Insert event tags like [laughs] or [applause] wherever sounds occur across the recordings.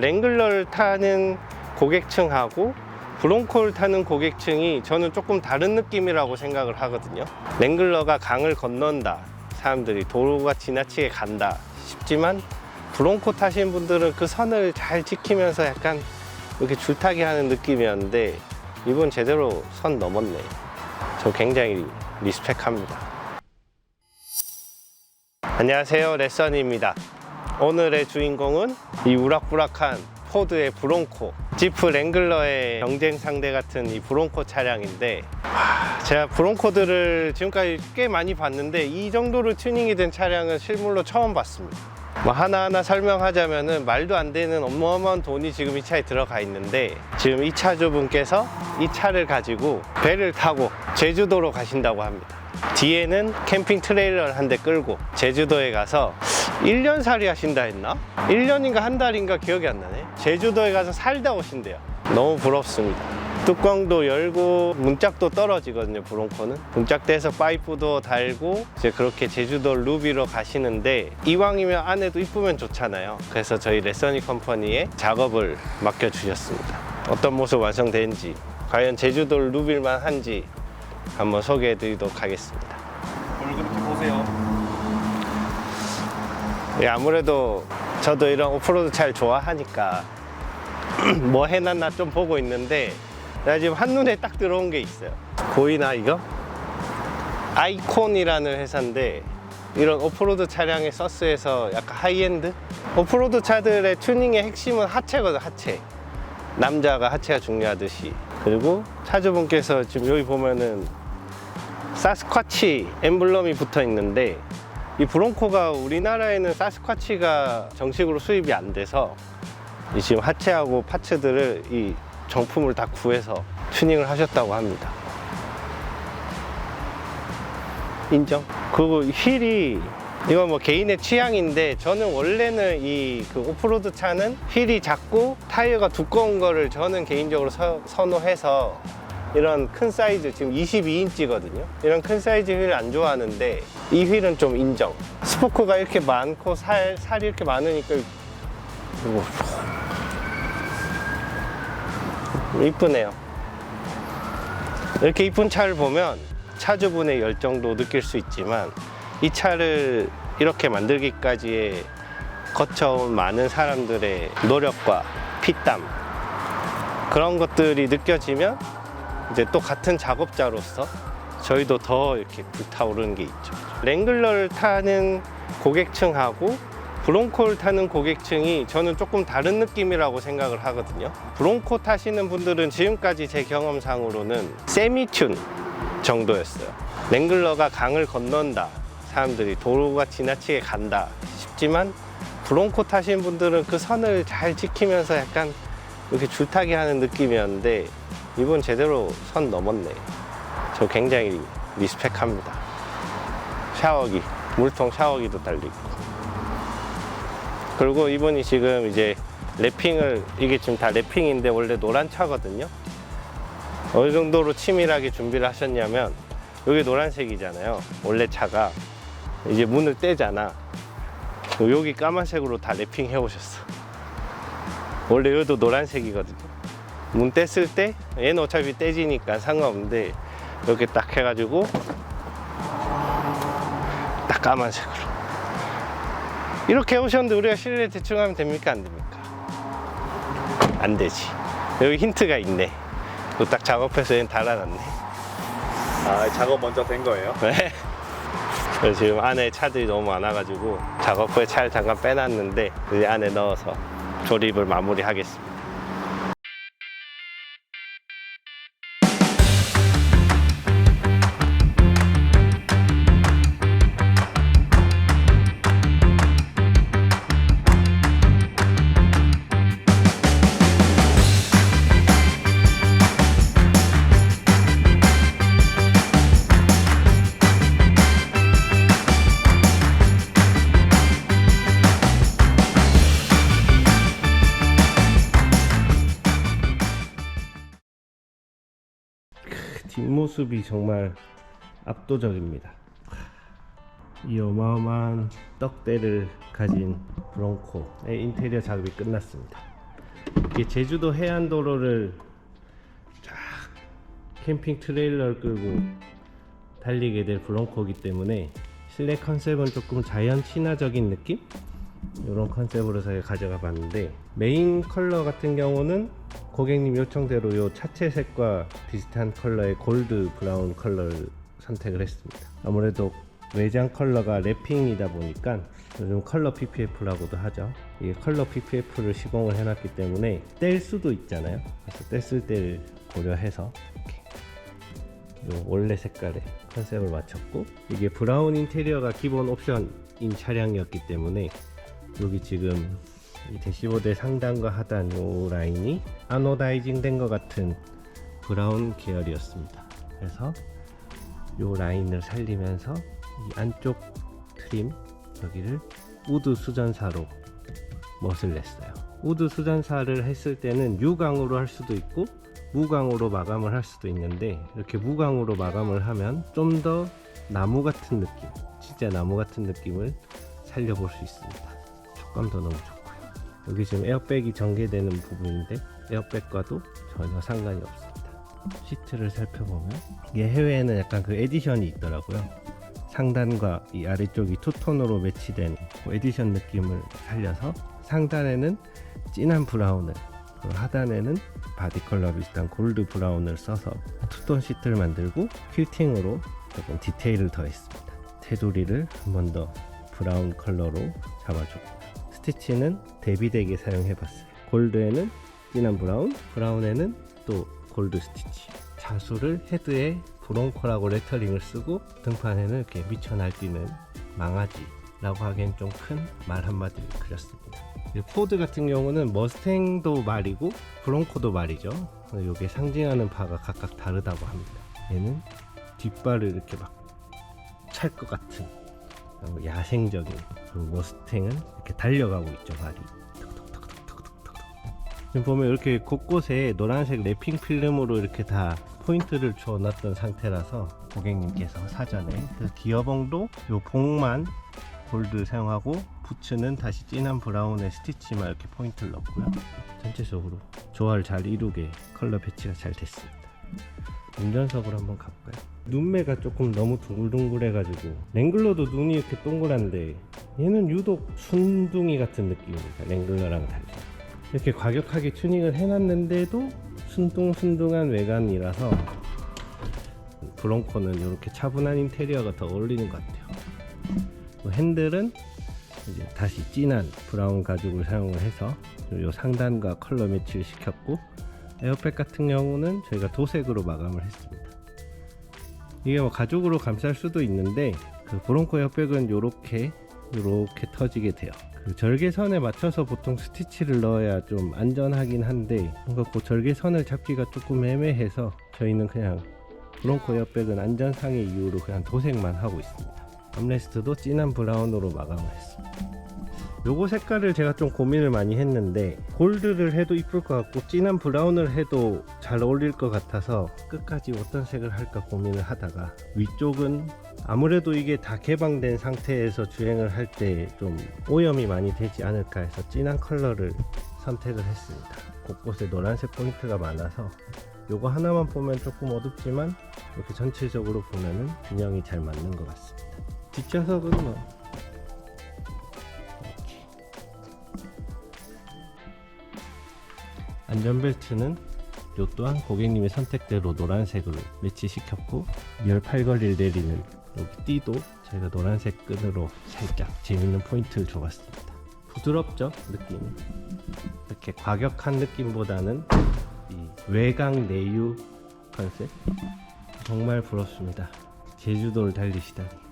랭글러를 타는 고객층하고 브론코를 타는 고객층이 저는 조금 다른 느낌이라고 생각을 하거든요. 랭글러가 강을 건넌다. 사람들이 도로가 지나치게 간다 싶지만 브론코 타신 분들은 그 선을 잘 지키면서 약간 이렇게 줄타기 하는 느낌이었는데 이분 제대로 선 넘었네. 저 굉장히 리스펙합니다. 안녕하세요. 레선입니다. 오늘의 주인공은 이 우락부락한 포드의 브론코 지프 랭글러의 경쟁 상대 같은 이 브론코 차량인데 하, 제가 브론코들을 지금까지 꽤 많이 봤는데 이 정도로 튜닝이 된 차량은 실물로 처음 봤습니다. 뭐 하나하나 설명하자면은 말도 안 되는 어마어마한 돈이 지금 이 차에 들어가 있는데 지금 이 차주분께서 이 차를 가지고 배를 타고 제주도로 가신다고 합니다 뒤에는 캠핑 트레일러를 한 대 끌고 제주도에 가서 1년 살이 하신다 했나? 1년인가 한 달인가 기억이 안 나네. 제주도에 가서 살다 오신대요. 너무 부럽습니다. 뚜껑도 열고 문짝도 떨어지거든요, 브론코는. 문짝대에서 파이프도 달고 이제 그렇게 제주도 루비로 가시는데 이왕이면 안에도 이쁘면 좋잖아요. 그래서 저희 레서니 컴퍼니에 작업을 맡겨주셨습니다. 어떤 모습 완성되는지 과연 제주도 루빌만 한지 한번 소개해 드리도록 하겠습니다. 뭘 그렇게 보세요? 예, 아무래도 저도 이런 오프로드 잘 좋아하니까 [clears throat] 뭐 해놨나 좀 보고 있는데 내가 지금 한눈에 딱 들어온 게 있어요 보이나 이거? 아이콘이라는 회사인데 이런 오프로드 차량에 서스에서 약간 하이엔드? 오프로드 차들의 튜닝의 핵심은 하체거든 하체 남자가 하체가 중요하듯이 그리고 차주분께서 지금 여기 보면은 사스쿼치 엠블럼이 붙어 있는데 이 브론코가 우리나라에는 사스쿼치가 정식으로 수입이 안 돼서 이 지금 하체하고 파츠들을 이 정품을 다 구해서 튜닝을 하셨다고 합니다. 인정. 그리고 휠이 이건 뭐 개인의 취향인데 저는 원래는 이 그 오프로드 차는 휠이 작고 타이어가 두꺼운 거를 저는 개인적으로 서- 선호해서 이런 큰 사이즈 지금 22인치거든요. 이런 큰 사이즈 휠 안 좋아하는데 이 휠은 좀 인정. 스포크가 이렇게 많고 살 살이 이렇게 많으니까 이쁘네요. 이렇게 이쁜 차를 보면 차주분의 열정도 느낄 수 있지만 이 차를 이렇게 만들기까지의 거쳐온 많은 사람들의 노력과 피땀 그런 것들이 느껴지면 이제 또 같은 작업자로서 저희도 더 이렇게 불타오르는 게 있죠. 랭글러를 타는 고객층하고 브론코를 타는 고객층이 저는 조금 다른 느낌이라고 생각을 하거든요. 브론코 타시는 분들은 지금까지 제 경험상으로는 세미튠 정도였어요. 랭글러가 강을 건넌다. 사람들이 도로가 지나치게 간다 싶지만 브론코 타시는 분들은 그 선을 잘 지키면서 약간 이렇게 줄타기 하는 느낌이었는데 이분 제대로 선 넘었네. 저 굉장히 리스펙합니다. 샤워기, 물통 샤워기도 달려있고. 그리고 이분이 지금 이제 랩핑을, 이게 지금 다 랩핑인데 원래 노란 차거든요. 어느 정도로 치밀하게 준비를 하셨냐면, 여기 노란색이잖아요. 원래 차가. 이제 문을 떼잖아. 여기 까만색으로 다 랩핑 해 오셨어. 원래 여기도 노란색이거든요. 문 뗐을 때 얘는 어차피 떼지니까 상관없는데 이렇게 딱 해가지고 딱 까만색으로 이렇게 해오셨는데 우리가 실내 대충 하면 됩니까 안 됩니까? 안 되지 여기 힌트가 있네 이거 딱 작업해서 얘는 달아놨네 아 작업 먼저 된 거예요? 네. [laughs] 지금 안에 차들이 너무 많아가지고 작업 후에 차를 잠깐 빼놨는데 이 안에 넣어서 조립을 마무리하겠습니다. 뒷모습이 정말 압도적입니다. 이 어마어마한 떡대를 가진 브론코의 인테리어 작업이 끝났습니다. 이게 제주도 해안도로를 쫙 캠핑 트레일러를 끌고 달리게 될 브론코기 때문에 실내 컨셉은 조금 자연 친화적인 느낌? 이런 컨셉으로 저희가 가져가 봤는데 메인 컬러 같은 경우는 고객님 요청대로 요 차체 색과 비슷한 컬러의 골드 브라운 컬러를 선택을 했습니다. 아무래도 외장 컬러가 랩핑이다 보니까 요즘 컬러 PPF라고도 하죠. 이게 컬러 PPF를 시공을 해놨기 때문에 뗄 수도 있잖아요. 그래서 뗐을 때를 고려해서 이렇게 요 원래 색깔의 컨셉을 맞췄고 이게 브라운 인테리어가 기본 옵션인 차량이었기 때문에 여기 지금 이 대시보드 상단과 하단 요 라인이 아노다이징 된 것 같은 브라운 계열이었습니다. 그래서 요 라인을 살리면서 이 안쪽 트림 여기를 우드 수전사로 멋을 냈어요. 우드 수전사를 했을 때는 유광으로 할 수도 있고 무광으로 마감을 할 수도 있는데 이렇게 무광으로 마감을 하면 좀 더 나무 같은 느낌, 진짜 나무 같은 느낌을 살려볼 수 있습니다. 촉감도 너무 좋고요. 여기 지금 에어백이 전개되는 부분인데 에어백과도 전혀 상관이 없습니다. 시트를 살펴보면 이게 해외에는 약간 그 에디션이 있더라고요. 상단과 이 아래쪽이 투톤으로 매치된 그 에디션 느낌을 살려서 상단에는 진한 브라운을 그 하단에는 바디 컬러 비슷한 골드 브라운을 써서 투톤 시트를 만들고 퀼팅으로 조금 디테일을 더했습니다. 테두리를 한 번 더 브라운 컬러로 잡아주고 스티치는 대비되게 사용해봤어요. 골드에는 진한 브라운, 브라운에는 또 골드 스티치. 자수를 헤드에 브론코라고 레터링을 쓰고 등판에는 이렇게 미쳐 날뛰는 망아지라고 하기엔 좀 큰 말 한마디를 그렸습니다. 이 포드 같은 경우는 머스탱도 말이고 브론코도 말이죠. 이게 상징하는 바가 각각 다르다고 합니다. 얘는 뒷발을 이렇게 막 찰 것 같은 어, 야생적인 머스탱은 이렇게 달려가고 있죠 발이. 지금 보면 이렇게 곳곳에 노란색 랩핑 필름으로 이렇게 다 포인트를 주어 놨던 상태라서 고객님께서 사전에 그 기어봉도 요 봉만 골드 사용하고 부츠는 다시 진한 브라운의 스티치만 이렇게 포인트를 넣고요. 전체적으로 조화를 잘 이루게 컬러 배치가 잘 됐습니다 운전석으로 한번 가볼까요? 눈매가 조금 너무 둥글둥글해가지고 랭글러도 눈이 이렇게 동그란데 얘는 유독 순둥이 같은 느낌입니다 랭글러랑 달리 이렇게 과격하게 튜닝을 해놨는데도 순둥순둥한 외관이라서 브론코는 이렇게 차분한 인테리어가 더 어울리는 것 같아요 또 핸들은 이제 다시 진한 브라운 가죽을 사용을 해서 요 상단과 컬러 매치를 시켰고 에어백 같은 경우는 저희가 도색으로 마감을 했습니다. 이게 뭐 가죽으로 감쌀 수도 있는데 그 브론코 에어백은 요렇게 요렇게 터지게 돼요. 그 절개선에 맞춰서 보통 스티치를 넣어야 좀 안전하긴 한데 뭔가 그 절개선을 잡기가 조금 애매해서 저희는 그냥 브론코 에어백은 안전상의 이유로 그냥 도색만 하고 있습니다. 암레스트도 진한 브라운으로 마감을 했습니다. 요거 색깔을 제가 좀 고민을 많이 했는데 골드를 해도 이쁠 것 같고 진한 브라운을 해도 잘 어울릴 것 같아서 끝까지 어떤 색을 할까 고민을 하다가 위쪽은 아무래도 이게 다 개방된 상태에서 주행을 할 때 좀 오염이 많이 되지 않을까 해서 진한 컬러를 선택을 했습니다. 곳곳에 노란색 포인트가 많아서 요거 하나만 보면 조금 어둡지만 이렇게 전체적으로 보면은 균형이 잘 맞는 것 같습니다. 뒷좌석은 뭐 안전벨트는 요 또한 고객님의 선택대로 노란색으로 매치시켰고 열 팔걸이를 내리는 여기 띠도 저희가 노란색 끈으로 살짝 재밌는 포인트를 줘봤습니다. 부드럽죠? 느낌이 이렇게 과격한 느낌보다는 이 외강 내유 컨셉? 정말 부럽습니다. 제주도를 달리시다니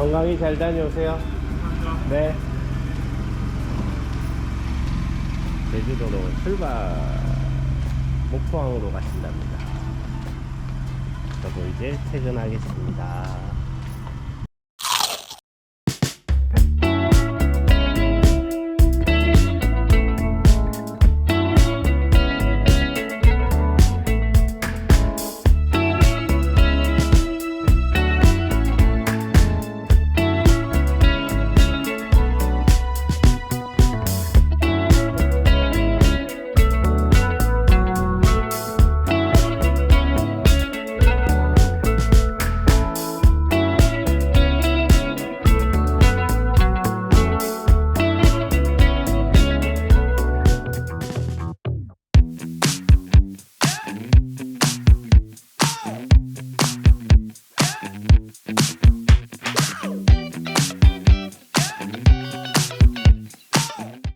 건강히 잘 다녀오세요. 네. 제주도로 출발. 목포항으로 가신답니다. 저도 이제 퇴근하겠습니다.